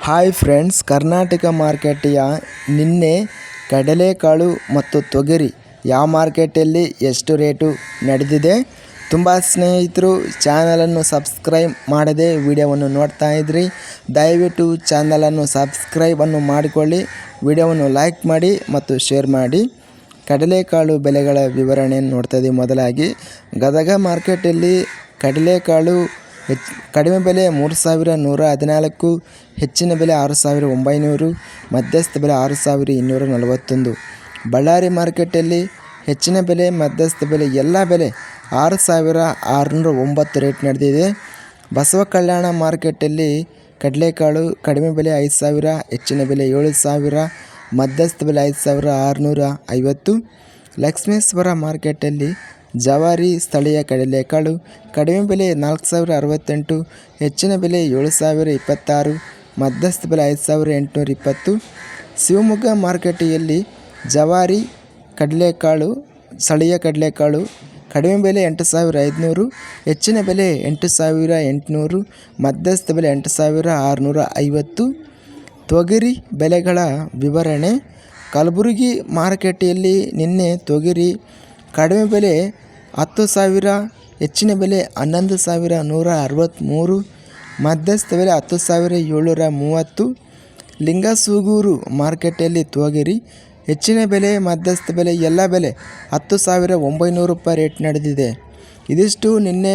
Hi friends Karnataka ಮಾರ್ಕೆಟಿಯ ನಿನ್ನೆ ಕಡಲೆಕಾಳು ಮತ್ತು ತೊಗರಿ ಯಾವ ಮಾರ್ಕೆಟಲ್ಲಿ ಎಷ್ಟು ರೇಟು ನಡೆದಿದೆ ತುಂಬ ಸ್ನೇಹಿತರು ಚಾನಲನ್ನು ಸಬ್ಸ್ಕ್ರೈಬ್ ಮಾಡದೆ ವಿಡಿಯೋವನ್ನು ನೋಡ್ತಾ ಇದ್ರಿ ದಯವಿಟ್ಟು ಚಾನಲನ್ನು ಸಬ್ಸ್ಕ್ರೈಬನ್ನು ಮಾಡಿಕೊಳ್ಳಿ ವಿಡಿಯೋವನ್ನು ಲೈಕ್ ಮಾಡಿ ಮತ್ತು ಶೇರ್ ಮಾಡಿ ಕಡಲೆಕಾಳು ಬೆಲೆಗಳ ವಿವರಣೆಯನ್ನು ನೋಡ್ತಾ ಇದ್ದೀವಿ ಮೊದಲಾಗಿ ಗದಗ ಮಾರ್ಕೆಟಲ್ಲಿ ಕಡಲೆಕಾಳು ಹೆಚ್ಚು ಕಡಿಮೆ ಬೆಲೆ ಮೂರು ಸಾವಿರ ನೂರ ಹದಿನಾಲ್ಕು, ಹೆಚ್ಚಿನ ಬೆಲೆ ಆರು ಸಾವಿರ ಒಂಬೈನೂರು, ಮಧ್ಯಸ್ಥ ಬೆಲೆ ಆರು ಸಾವಿರ ಇನ್ನೂರ ನಲವತ್ತೊಂದು. ಬಳ್ಳಾರಿ ಮಾರ್ಕೆಟಲ್ಲಿ ಹೆಚ್ಚಿನ ಬೆಲೆ, ಮಧ್ಯಸ್ಥ ಬೆಲೆ, ಎಲ್ಲ ಬೆಲೆ ಆರು ಸಾವಿರ ಆರುನೂರ ಒಂಬತ್ತು ರೇಟ್ ನಡೆದಿದೆ. ಬಸವ ಕಲ್ಯಾಣ ಮಾರ್ಕೆಟಲ್ಲಿ ಕಡಲೆಕಾಳು ಕಡಿಮೆ ಬೆಲೆ ಐದು ಸಾವಿರ, ಹೆಚ್ಚಿನ ಬೆಲೆ ಏಳು ಸಾವಿರ, ಮಧ್ಯಸ್ಥ ಬೆಲೆ ಐದು ಸಾವಿರ ಆರುನೂರ ಐವತ್ತು. ಲಕ್ಷ್ಮೇಶ್ವರ ಮಾರ್ಕೆಟಲ್ಲಿ ಜವಾರಿ ಸ್ಥಳೀಯ ಕಡಲೆಕಾಳು ಕಡಿಮೆ ಬೆಲೆ ನಾಲ್ಕು ಸಾವಿರ ಅರವತ್ತೆಂಟು, ಹೆಚ್ಚಿನ ಬೆಲೆ ಏಳು ಸಾವಿರ ಇಪ್ಪತ್ತಾರು, ಮಧ್ಯಸ್ಥ ಬೆಲೆ ಐದು ಸಾವಿರ ಎಂಟುನೂರ ಇಪ್ಪತ್ತು. ಶಿವಮೊಗ್ಗ ಮಾರುಕಟ್ಟೆಯಲ್ಲಿ ಜವಾರಿ ಕಡಲೆಕಾಳು ಸ್ಥಳೀಯ ಕಡಲೆಕಾಳು ಕಡಿಮೆ ಬೆಲೆ ಎಂಟು ಸಾವಿರ ಐದುನೂರು, ಹೆಚ್ಚಿನ ಬೆಲೆ ಎಂಟು ಸಾವಿರ ಎಂಟುನೂರು, ಮಧ್ಯಸ್ಥ ಬೆಲೆ ಎಂಟು ಸಾವಿರ ಆರುನೂರ ಐವತ್ತು. ತೊಗರಿ ಬೆಲೆಗಳ ವಿವರಣೆ, ಕಲಬುರಗಿ ಮಾರುಕಟ್ಟೆಯಲ್ಲಿ ನಿನ್ನೆ ತೊಗರಿ ಕಡಿಮೆ ಬೆಲೆ ಹತ್ತು ಸಾವಿರ, ಹೆಚ್ಚಿನ ಬೆಲೆ ಹನ್ನೊಂದು ಸಾವಿರ ನೂರ ಅರವತ್ತ್ಮೂರು ಮಧ್ಯಸ್ಥ ಬೆಲೆ ಹತ್ತು ಸಾವಿರ ಏಳ್ನೂರ ಮೂವತ್ತು. ಲಿಂಗಸೂಗೂರು ಮಾರ್ಕೆಟಲ್ಲಿ ತೋಗಿರಿ, ಹೆಚ್ಚಿನ ಬೆಲೆ, ಮಧ್ಯಸ್ಥ ಬೆಲೆ, ಎಲ್ಲ ಬೆಲೆ ಹತ್ತು ಸಾವಿರ ಒಂಬೈನೂರು ರೂಪಾಯಿ ರೇಟ್ ನಡೆದಿದೆ. ಇದಿಷ್ಟು ನಿನ್ನೆ